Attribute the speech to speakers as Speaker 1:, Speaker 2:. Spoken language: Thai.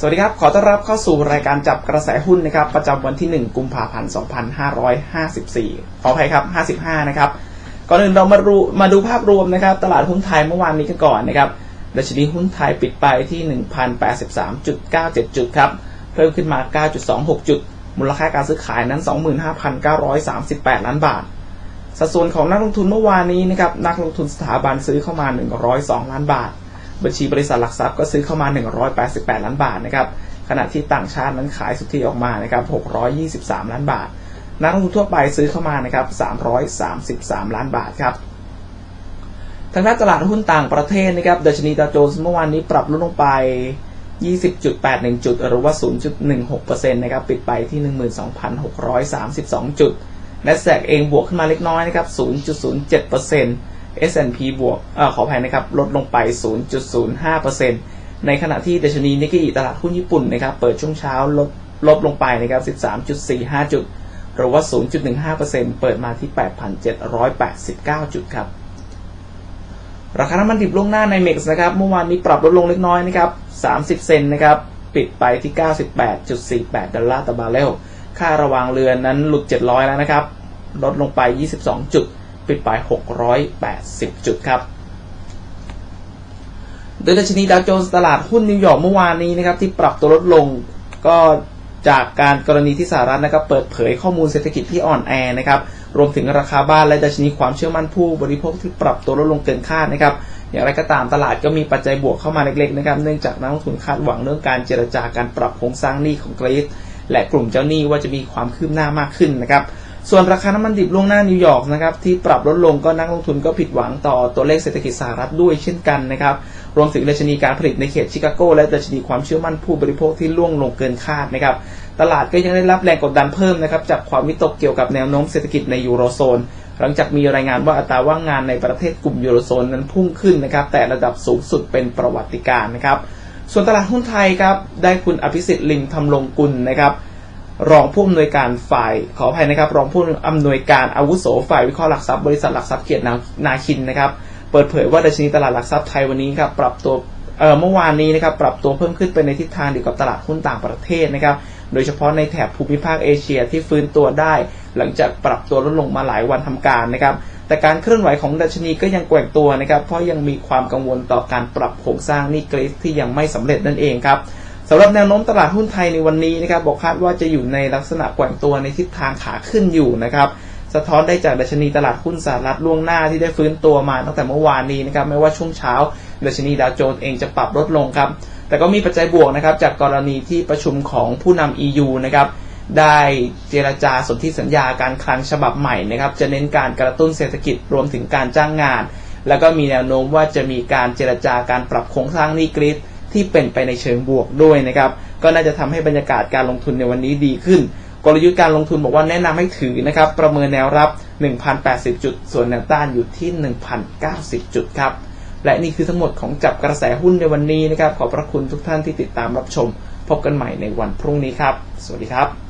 Speaker 1: สวัสดีครับ ขอต้อนรับเข้าสู่รายการจับกระแสหุ้นนะครับ ประจำวันที่ 1 กุมภาพันธ์ 2554 ขออภัยครับ 55 นะครับ ก่อนอื่นเรามาดูมาดูภาพรวมนะครับ ตลาดหุ้นไทยเมื่อวานนี้กันก่อนนะครับดัชนีหุ้นไทยปิดไปที่ 1,083.97 จุดครับ เพิ่มขึ้นมา 9.26 จุด มูลค่าการซื้อขายนั้น 25,938 ล้านบาท สัดส่วนของนักลงทุนเมื่อวานนี้นะครับ นักลงทุนสถาบันซื้อเข้ามา 102 ล้านบาท บัญชีบริษัทหลักทรัพย์ก็ซื้อเข้ามา 188 ล้านบาทนะครับขณะที่ต่างชาตินั้นขายสุทธิออกมานะครับ623 ล้านบาท นักลงทุนทั่วไปซื้อเข้ามานะครับ333 ล้านบาทครับทางด้านตลาดหุ้นต่างประเทศนะครับดัชนีดาวโจนส์เมื่อวานนี้ปรับลดลงไป 20.81 จุด หรือว่า 0.16%นะครับปิดไปที่ 12,632 จุด n a s d a q เองบวกขึ้นมาเล็กน้อยนะครับ 0.07% S&P บวกอขออภัยนะครับ ลดลงไป 0.05%ในขณะที่ดัชนีนิกเกอิตลาดหุ้นญี่ปุ่นนะครับ เปิดช่วงเช้าลดลบลงไปนะครับ 13.45 จุด หรือว่า 0.15%เปิดมาที่ 8,789 จุดครับ ราคาน้ำมันดิบล่วงหน้าในเม็กซ์นะครับ เมื่อวานนี้ปรับลดลงเล็กน้อยนะครับ 30 เซนต์นะครับ ปิดไปที่ 98.48 ดอลลาร์ต่อบาร์เรล ค่าระวางเรือนั้นหลุด 700 แล้วนะครับ ลดลงไป 22 จุด ปิดไป 680 จุดครับโดยดัชนีดาวโจนส์ตลาดหุ้นนิวยอร์กเมื่อวานนี้นะครับที่ปรับตัวลดลงก็จากการกรณีที่สหรัฐนะครับเปิดเผยข้อมูลเศรษฐกิจที่อ่อนแอนะครับรวมถึงราคาบ้านและดัชนีความเชื่อมั่นผู้บริโภคที่ปรับตัวลดลงเกินคาดนะครับอย่างไรก็ตามตลาดก็มีปัจจัยบวกเข้ามาเล็กๆนะครับเนื่องจากนักลงทุนคาดหวังเรื่องการเจรจาการปรับโครงสร้างหนี้ของกรีซและกลุ่มเจ้าหนี้ว่าจะมีความคืบหน้ามากขึ้นนะครับ ส่วนราคาน้ำมันดิบล่วงหน้านิวยอร์กนะครับที่ปรับลดลงก็นักลงทุนก็ผิดหวังต่อตัวเลขเศรษฐกิจสหรัฐด้วยเช่นกันนะครับรวมถึงดัชนีการผลิตในเขตชิคาโกและดัชนีความเชื่อมั่นผู้บริโภคที่ล่วงลงเกินคาดนะครับตลาดก็ยังได้รับแรงกดดันเพิ่มนะครับจากความวิตกเกี่ยวกับแนวโน้มเศรษฐกิจในยูโรโซนหลังจากมีรายงานว่าอัตราว่างงานในประเทศกลุ่มยูโรโซนนั้นพุ่งขึ้นนะครับแต่ระดับสูงสุดเป็นประวัติการนะครับส่วนตลาดหุ้นไทยครับได้คุณอภิสิทธิ์ลิมทำลงกุลนะครับ รองผู้อำนวยการฝ่ายขออภัยนะครับ รองผู้อำนวยการอาวุโสฝ่ายวิเคราะห์หลักทรัพย์บริษัทหลักทรัพย์เกียรตินาคินนะครับ เปิดเผยว่าดัชนีตลาดหลักทรัพย์ไทยวันนี้ครับปรับตัวเอ่อเมื่อวานนี้นะครับปรับตัวเพิ่มขึ้นไปในทิศทางเดียวกับตลาดหุ้นต่างประเทศนะครับ โดยเฉพาะในแถบภูมิภาคเอเชียที่ฟื้นตัวได้ หลังจากปรับตัวลดลงมาหลายวันทำการนะครับ แต่การเคลื่อนไหวของดัชนีก็ยังแกว่งตัวนะครับ เพราะยังมีความกังวลต่อการปรับโครงสร้างหนี้กรีซที่ยังไม่สำเร็จนั่นเองครับ สำหรับแนวโน้มตลาดหุ้นไทยในวันนี้นะครับบอกคาดว่าจะอยู่ในลักษณะแกว่งตัวในทิศทางขาขึ้นอยู่นะครับสะท้อนได้จากดัชนีตลาดหุ้นสหรัฐล่วงหน้าที่ได้ฟื้นตัวมาตั้งแต่เมื่อวานนี้นะครับไม่ว่าช่วงเช้าดัชนีดาวโจนส์เองจะปรับลดลงครับแต่ก็มีปัจจัยบวกนะครับจากกรณีที่ประชุมของผู้นำ EU นะครับได้เจรจาสนธิสัญญาการคลังฉบับใหม่นะครับจะเน้นการกระตุ้นเศรษฐกิจรวมถึงการจ้างงาน แล้วก็มีแนวโน้มว่าจะมีการเจรจาการปรับโครงสร้างหนี้กรีซ ที่เป็นไปในเชิงบวกด้วยนะครับ ก็น่าจะทำให้บรรยากาศการลงทุนในวันนี้ดีขึ้น กลยุทธ์การลงทุนบอกว่าแนะนำให้ถือนะครับ ประเมินแนวรับ 1,080 จุด ส่วนแนวต้านอยู่ที่ 1,090 จุดครับ และนี่คือทั้งหมดของจับกระแสหุ้นในวันนี้นะครับ ขอบพระคุณทุกท่านที่ติดตามรับชม พบกันใหม่ในวันพรุ่งนี้ครับ สวัสดีครับ